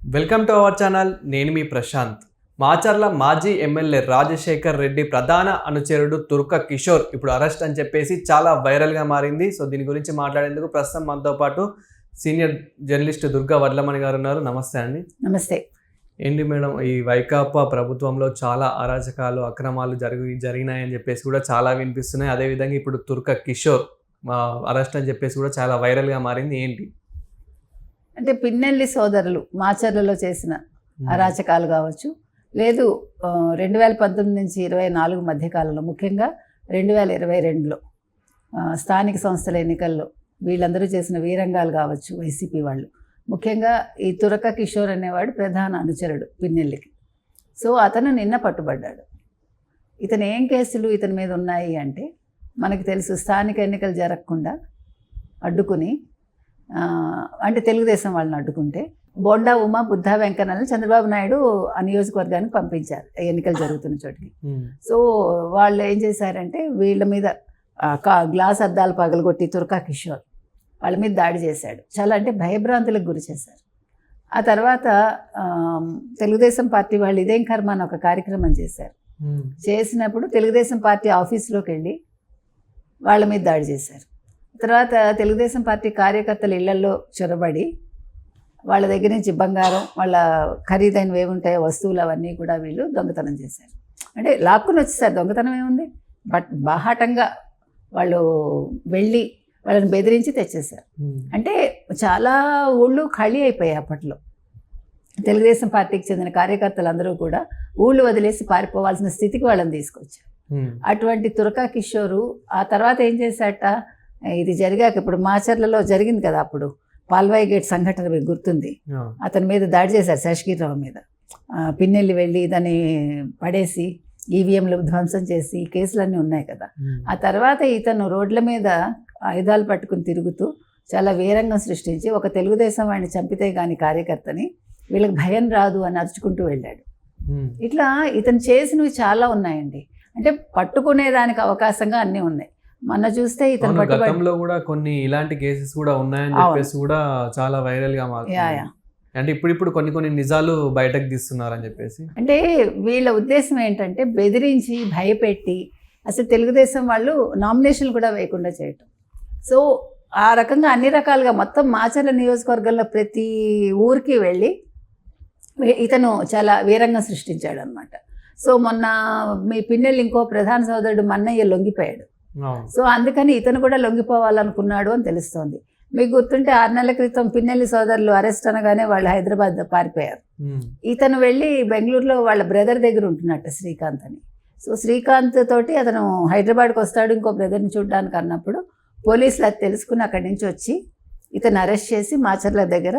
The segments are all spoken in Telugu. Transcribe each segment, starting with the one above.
వెల్కమ్ టు అవర్ ఛానల్ నేను మీ ప్రశాంత్. మాచర్ల మాజీ ఎమ్మెల్యే రాజశేఖర్ రెడ్డి ప్రధాన అనుచరుడు తుర్క కిషోర్ ఇప్పుడు అరెస్ట్ అని చెప్పేసి చాలా వైరల్గా మారింది. సో దీని గురించి మాట్లాడేందుకు ప్రస్తుతం మనతో పాటు సీనియర్ జర్నలిస్ట్ దుర్గా వడ్లమణి గారు ఉన్నారు. నమస్తే అండి. నమస్తే. ఏంటి మేడం ఈ వైకాపా ప్రభుత్వంలో చాలా అరాచకాలు అక్రమాలు జరిగి జరిగినాయని చెప్పేసి కూడా చాలా వినిపిస్తున్నాయి. అదేవిధంగా ఇప్పుడు తుర్క కిషోర్ అరెస్ట్ అని చెప్పేసి కూడా చాలా వైరల్గా మారింది. ఏంటి? అంటే పిన్నెల్లి సోదరులు మాచర్లలో చేసిన అరాచకాలు కావచ్చు. లేదు రెండు వేల పంతొమ్మిది నుంచి ఇరవై నాలుగు మధ్య కాలంలో ముఖ్యంగా రెండు వేల ఇరవై రెండులో స్థానిక సంస్థల ఎన్నికల్లో వీళ్ళందరూ చేసిన వీరంగాలు కావచ్చు వైసీపీ వాళ్ళు. ముఖ్యంగా ఈ తురక కిషోర్ అనేవాడు ప్రధాన అనుచరుడు పిన్నెల్లికి. సో అతను నిన్న పట్టుబడ్డాడు. ఇతను ఏం కేసులు ఇతని మీద ఉన్నాయి అంటే మనకి తెలుసు స్థానిక ఎన్నికలు జరగకుండా అడ్డుకుని అంటే తెలుగుదేశం వాళ్ళని అడ్డుకుంటే బోండా ఉమా బుద్ధా వెంకన్నల్ని చంద్రబాబు నాయుడు ఆ నియోజకవర్గానికి పంపించారు. ఎన్నికలు జరుగుతున్న చోటికి. మ్మ్. సో వాళ్ళు ఏం చేశారంటే వీళ్ళ మీద గ్లాస్ అద్దాలు పగలగొట్టి తుర్కా కిషోర్ వాళ్ళ మీద దాడి చేశాడు. చాలా అంటే భయభ్రాంతులకు గురి చేశారు. ఆ తర్వాత తెలుగుదేశం పార్టీ వాళ్ళు ఇదేం కర్మ అని ఒక కార్యక్రమం చేశారు. మ్మ్. చేసినప్పుడు తెలుగుదేశం పార్టీ ఆఫీస్లోకి వెళ్ళి వాళ్ళ మీద దాడి చేశారు. తర్వాత తెలుగుదేశం పార్టీ కార్యకర్తల ఇళ్ళలో చొరబడి వాళ్ళ దగ్గర నుంచి బంగారం వాళ్ళ ఖరీదైనవి ఏముంటాయో వస్తువులు అవన్నీ కూడా వీళ్ళు దొంగతనం చేశారు. అంటే లాక్కుని వచ్చేసారు. దొంగతనం ఏముంది? బట్ బాహాటంగా వాళ్ళు వెళ్ళి వాళ్ళని బెదిరించి తెచ్చేశారు. అంటే చాలా ఊళ్ళు ఖాళీ అయిపోయాయి అప్పట్లో. తెలుగుదేశం పార్టీకి చెందిన కార్యకర్తలందరూ కూడా ఊళ్ళు వదిలేసి పారిపోవాల్సిన స్థితికి వాళ్ళని తీసుకొచ్చారు. అటువంటి తురకా కిషోరు ఆ తర్వాత ఏం చేశాట ఇది జరిగాక ఇప్పుడు మాచర్లలో జరిగింది కదా అప్పుడు. పాల్వాయి గేట్ సంఘటన మీకు గుర్తుంది. అతని మీద దాడి చేశారు శేషగిరిరావు మీద. పిన్నెల్లి వెళ్ళి దాన్ని పడేసి ఈవీఎంలు ధ్వంసం చేసి కేసులన్నీ ఉన్నాయి కదా. ఆ తర్వాత ఇతను రోడ్ల మీద ఆయుధాలు పట్టుకుని తిరుగుతూ చాలా వీరంగం సృష్టించి ఒక తెలుగుదేశం వాడిని చంపితే గాని కార్యకర్తని వీళ్ళకి భయం రాదు అని అరుచుకుంటూ వెళ్ళాడు. ఇట్లా ఇతను చేసినవి చాలా ఉన్నాయండి. అంటే పట్టుకునే దానికి అవకాశంగా అన్నీ ఉన్నాయి. మొన్న చూస్తే ఇతను గతంలో కూడా కొన్ని ఇలాంటి కేసెస్ కూడా ఉన్నాయని. చెప్పేసి కూడా చాలా వైరల్గా మారుతుంది యా, యా. అంటే ఇప్పుడు ఇప్పుడు కొన్ని కొన్ని నిజాలు బయటకు తీస్తున్నారని చెప్పేసి. అంటే వీళ్ళ ఉద్దేశం ఏంటంటే బెదిరించి భయపెట్టి అసలు తెలుగుదేశం వాళ్ళు నామినేషన్లు కూడా వేయకుండా చేయటం. సో ఆ రకంగా అన్ని రకాలుగా మొత్తం మాచర్ల నియోజకవర్గంలో ప్రతి ఊరికి వెళ్ళి ఇతను చాలా వీరంగం సృష్టించాడు అనమాట సో మొన్న మీ పిన్నెల్లి ఇంకో ప్రధాన సోదరుడు మన్నయ్య లొంగిపోయాడు. సో అందుకని ఇతను కూడా లొంగిపోవాలనుకున్నాడు అని తెలుస్తోంది. మీకు గుర్తుంటే ఆరు నెలల క్రితం పిన్నెల్లి సోదరులు అరెస్ట్ అనగానే వాళ్ళు హైదరాబాద్ పారిపోయారు. ఇతను వెళ్ళి బెంగళూరులో వాళ్ళ బ్రదర్ దగ్గర ఉంటున్నట్ట శ్రీకాంత్ అని. సో శ్రీకాంత్ తోటి అతను హైదరాబాద్కి వస్తాడు ఇంకో బ్రదర్ని చూడడానికి అన్నప్పుడు పోలీసులు అది తెలుసుకుని అక్కడి నుంచి వచ్చి ఇతను అరెస్ట్ చేసి మాచర్ల దగ్గర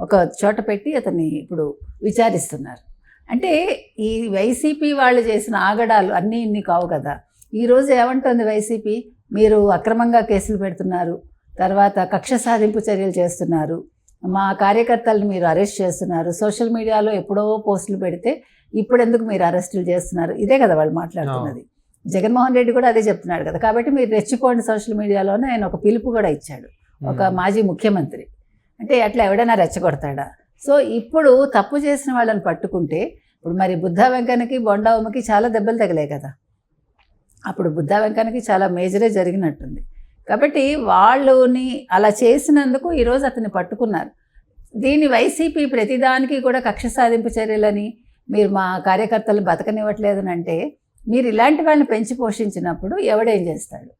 ఒక చోట పెట్టి అతన్ని ఇప్పుడు విచారిస్తున్నారు. అంటే ఈ వైసీపీ వాళ్ళు చేసిన ఆగడాలు అన్నీ ఇన్ని కావు కదా. ఈరోజు ఏమంటుంది వైసీపీ? మీరు అక్రమంగా కేసులు పెడుతున్నారు. తర్వాత కక్ష సాధింపు చర్యలు చేస్తున్నారు. మా కార్యకర్తలను మీరు అరెస్ట్ చేస్తున్నారు. సోషల్ మీడియాలో ఎప్పుడో పోస్టులు పెడితే ఇప్పుడు ఎందుకు మీరు అరెస్టులు చేస్తున్నారు? ఇదే కదా వాళ్ళు మాట్లాడుతున్నది. జగన్మోహన్ రెడ్డి కూడా అదే చెప్తున్నాడు కదా. కాబట్టి మీరు రెచ్చిపోండి సోషల్ మీడియాలోనే. ఆయన ఒక పిలుపు కూడా ఇచ్చాడు. ఒక. మాజీ ముఖ్యమంత్రి. అంటే అట్లా ఎవడైనా రెచ్చగొడతాడా? సో ఇప్పుడు తప్పు చేసిన వాళ్ళని పట్టుకుంటే ఇప్పుడు మరి బుద్ధా వెంకన్నకి బొండావమ్మకి చాలా దెబ్బలు తగిలాయి కదా. అప్పుడు బుద్ధా వెంకన్నకి చాలా మేజరే జరిగినట్టుంది. కాబట్టి వాళ్ళని అలా చేసినందుకు ఈరోజు అతన్ని పట్టుకున్నారు. దీని వైసీపీ ప్రతిదానికి కూడా కక్ష సాధింపు చర్యలని మీరు మా కార్యకర్తలు బతకనివ్వట్లేదని అంటే మీరు ఇలాంటి వాళ్ళని పెంచి పోషించినప్పుడు ఎవడేం చేస్తాడు.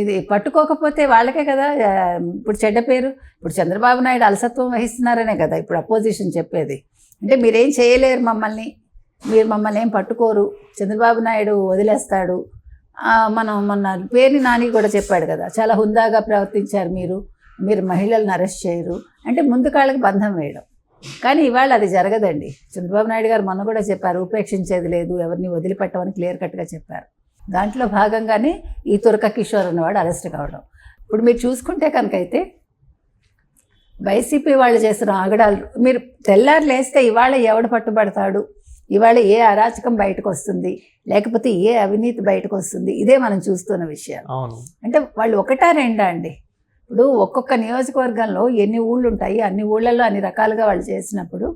ఇది పట్టుకోకపోతే వాళ్ళకే కదా ఇప్పుడు చెడ్డ పేరు ఇప్పుడు చంద్రబాబు నాయుడు అలసత్వం వహిస్తున్నారనే కదా ఇప్పుడు అపోజిషన్ చెప్పేది. అంటే మీరేం చేయలేరు మమ్మల్ని. మీరు మమ్మల్ని ఏం పట్టుకోరు. చంద్రబాబు నాయుడు వదిలేస్తాడు. మనం మొన్న పేరుని నాని కూడా చెప్పాడు కదా. చాలా హుందాగా ప్రవర్తించారు మీరు. మీరు మహిళలను అరెస్ట్ చేయరు. అంటే ముందు కాళ్ళకి బంధం వేయడం. కానీ ఇవాళ అది జరగదండి. చంద్రబాబు నాయుడు గారు మొన్న కూడా చెప్పారు ఉపేక్షించేది లేదు. ఎవరిని వదిలిపెట్టమని క్లియర్ కట్గా చెప్పారు. దాంట్లో భాగంగానే ఈ తురక కిషోర్ అన్నవాడు అరెస్ట్ కావడం. ఇప్పుడు మీరు చూసుకుంటే కనుకైతే వైసీపీ వాళ్ళు చేసిన ఆగడాలు మీరు తెల్లారు లేస్తే ఇవాళ ఎవడు పట్టుబడతాడు? ఇవాళ ఏ అరాచకం బయటకు వస్తుంది లేకపోతే ఏ అవినీతి బయటకు వస్తుంది ఇదే మనం చూస్తున్న విషయాలు. అవును. అంటే వాళ్ళు ఒకటా రెండా అండి? ఇప్పుడు ఒక్కొక్క నియోజకవర్గంలో ఎన్ని ఊళ్ళు ఉంటాయి అన్ని ఊళ్ళల్లో అన్ని రకాలుగా వాళ్ళు చేసినప్పుడు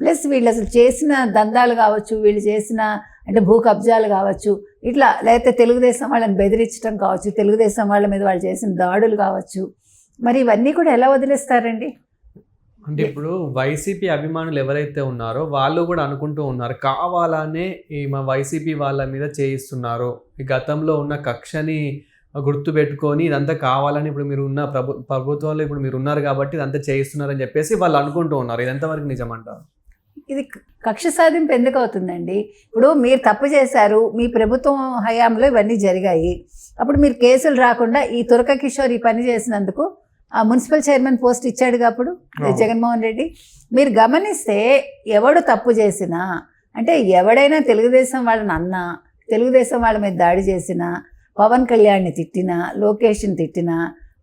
ప్లస్ వీళ్ళు అసలు చేసిన దందాలు కావచ్చు వీళ్ళు చేసిన అంటే భూ కబ్జాలు కావచ్చు ఇట్లా లేకపోతే తెలుగుదేశం వాళ్ళని బెదిరించడం కావచ్చు తెలుగుదేశం వాళ్ళ మీద వాళ్ళు చేసిన దాడులు కావచ్చు మరి ఇవన్నీ కూడా ఎలా వదిలేస్తారండి? అంటే ఇప్పుడు వైసీపీ అభిమానులు ఎవరైతే ఉన్నారో వాళ్ళు కూడా అనుకుంటూ ఉన్నారు కావాలనే ఈ మా వైసీపీ వాళ్ళ మీద చేయిస్తున్నారు. ఈ గతంలో ఉన్న కక్షని గుర్తు పెట్టుకొని ఇదంతా కావాలని ఇప్పుడు మీరు ఉన్న ప్రభు ప్రభుత్వంలో ఇప్పుడు మీరు ఉన్నారు కాబట్టి ఇదంతా చేయిస్తున్నారని చెప్పేసి వాళ్ళు అనుకుంటూ ఉన్నారు. ఇది ఎంతవరకు నిజమంటారు? ఇది కక్ష సాధింపు ఎందుకు అవుతుందండి? ఇప్పుడు మీరు తప్పు చేశారు మీ ప్రభుత్వం హయాంలో ఇవన్నీ జరిగాయి. అప్పుడు మీరు కేసులు రాకుండా ఈ తురక కిషోర్ ఈ పని చేసినందుకు ఆ మున్సిపల్ చైర్మన్ పోస్ట్ ఇచ్చాడుగా అప్పుడు. జగన్మోహన్ రెడ్డి. మీరు గమనిస్తే ఎవడు తప్పు చేసినా అంటే ఎవడైనా తెలుగుదేశం వాళ్ళని అన్నా తెలుగుదేశం వాళ్ళ మీద దాడి చేసినా పవన్ కళ్యాణ్ని తిట్టినా లోకేష్ని తిట్టినా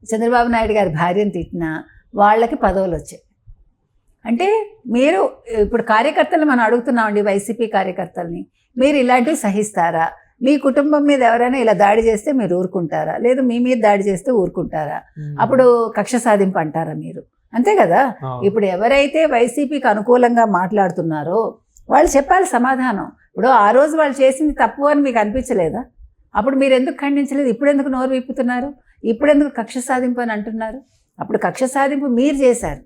చంద్రబాబు నాయుడు గారి భార్యను తిట్టినా వాళ్ళకి పదవులు వచ్చాయి. అంటే మీరు ఇప్పుడు కార్యకర్తలు మనం అడుగుతున్నామండి వైసీపీ కార్యకర్తల్ని. మీరు ఇలాంటివి సహిస్తారా? మీ కుటుంబం మీద ఎవరైనా ఇలా దాడి చేస్తే మీరు ఊరుకుంటారా? లేదు మీ మీద దాడి చేస్తే ఊరుకుంటారా? అప్పుడు కక్ష సాధింపు అంటారా మీరు? అంతే కదా. ఇప్పుడు ఎవరైతే వైసీపీకి అనుకూలంగా మాట్లాడుతున్నారో వాళ్ళు చెప్పాలి సమాధానం. ఇప్పుడు ఆ రోజు వాళ్ళు చేసింది తప్పు అని మీకు అనిపించలేదా? అప్పుడు మీరు ఎందుకు ఖండించలేదు? ఇప్పుడు ఎందుకు నోరు విప్పుతున్నారు? ఇప్పుడు ఎందుకు కక్ష సాధింపు అని అంటున్నారు? అప్పుడు కక్ష సాధింపు మీరు చేశారు.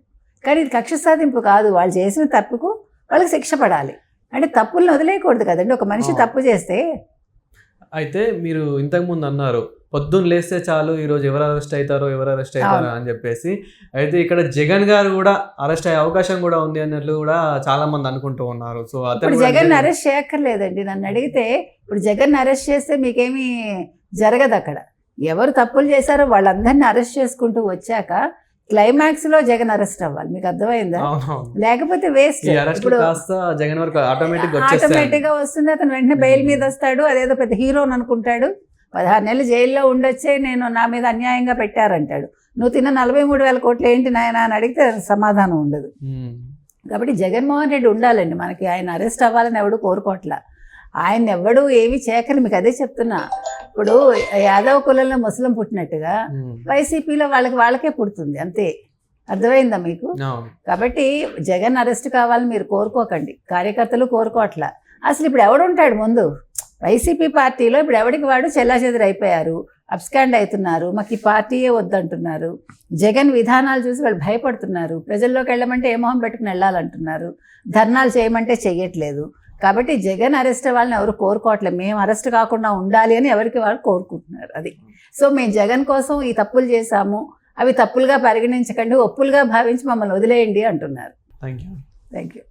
కానీ ఇది కక్ష సాధింపు కాదు. వాళ్ళు చేసిన తప్పుకు వాళ్ళకి శిక్ష పడాలి. అంటే తప్పులను వదిలేయకూడదు కదండి. ఒక మనిషి. తప్పు చేస్తే అయితే మీరు ఇంతకుముందు అన్నారు పొద్దున్న లేస్తే చాలు ఈరోజు ఎవరు అరెస్ట్ అవుతారో ఎవరు అరెస్ట్ అవుతారో. అని చెప్పేసి. అయితే ఇక్కడ జగన్ గారు కూడా అరెస్ట్ అయ్యే అవకాశం కూడా ఉంది అన్నట్లు కూడా చాలా మంది అనుకుంటూ ఉన్నారు. సో అతను జగన్ అరెస్ట్ చేయక్కర్లేదండి. నన్ను అడిగితే ఇప్పుడు జగన్ అరెస్ట్ చేస్తే మీకేమీ జరగదు అక్కడ. ఎవరు తప్పులు చేశారో వాళ్ళందరినీ అరెస్ట్ చేసుకుంటూ వచ్చాక క్లైమాక్స్లో జగన్ అరెస్ట్ అవ్వాలి. మీకు అర్థమైందా. లేకపోతే వేస్ట్. ఇప్పుడు జగన్ వరకు ఆటోమేటిక్గా వస్తుంది. అతను వెంటనే బెయిల్ మీద వస్తాడు. అదేదో పెద్ద హీరో అని అనుకుంటాడు. పదహారు నెలలు జైల్లో ఉండొచ్చే నేను నా మీద అన్యాయంగా పెట్టారంటాడు. నువ్వు తిన్న నలభై మూడు వేల కోట్లు ఏంటి నాయన అని అడిగితే సమాధానం ఉండదు. ఉమ్. కాబట్టి జగన్మోహన్ రెడ్డి ఉండాలండి. మనకి ఆయన అరెస్ట్ అవ్వాలని ఎవడు కోరుకోవట్లా. ఆయన ఎవడు ఏమి చేయకని మీకు అదే చెప్తున్నా. ఇప్పుడు యాదవ్ కులంలో ముసలం పుట్టినట్టుగా. వైసీపీలో వాళ్ళకి వాళ్ళకే పుడుతుంది అంతే. అర్థమైందా మీకు? కాబట్టి జగన్ అరెస్ట్ కావాలని మీరు కోరుకోకండి. కార్యకర్తలు కోరుకోవట్లా. అసలు ఇప్పుడు ఎవడుంటాడు ముందు? వైసీపీ పార్టీలో ఇప్పుడు ఎవడికి వాడు? చెల్లాచెదురు అయిపోయారు. అబ్స్కాండ్ అవుతున్నారు. మాకు ఈ పార్టీయే వద్దంటున్నారు. జగన్ విధానాలు చూసి వాళ్ళు భయపడుతున్నారు. ప్రజల్లోకి వెళ్ళమంటే ఏ మొహం పెట్టుకుని వెళ్ళాలంటున్నారు. ధర్నాలు చేయమంటే చెయ్యట్లేదు. కాబట్టి జగన్ అరెస్ట్ వాళ్ళని ఎవరు కోరుకోవట్లేదు. మేము అరెస్ట్ కాకుండా ఉండాలి అని ఎవరికి వాళ్ళు కోరుకుంటున్నారు అది. సో మేము జగన్ కోసం ఈ తప్పులు చేశాము. అవి తప్పులుగా పరిగణించకండి ఒప్పులుగా భావించి మమ్మల్ని వదిలేయండి అంటున్నారు. Thank you thank you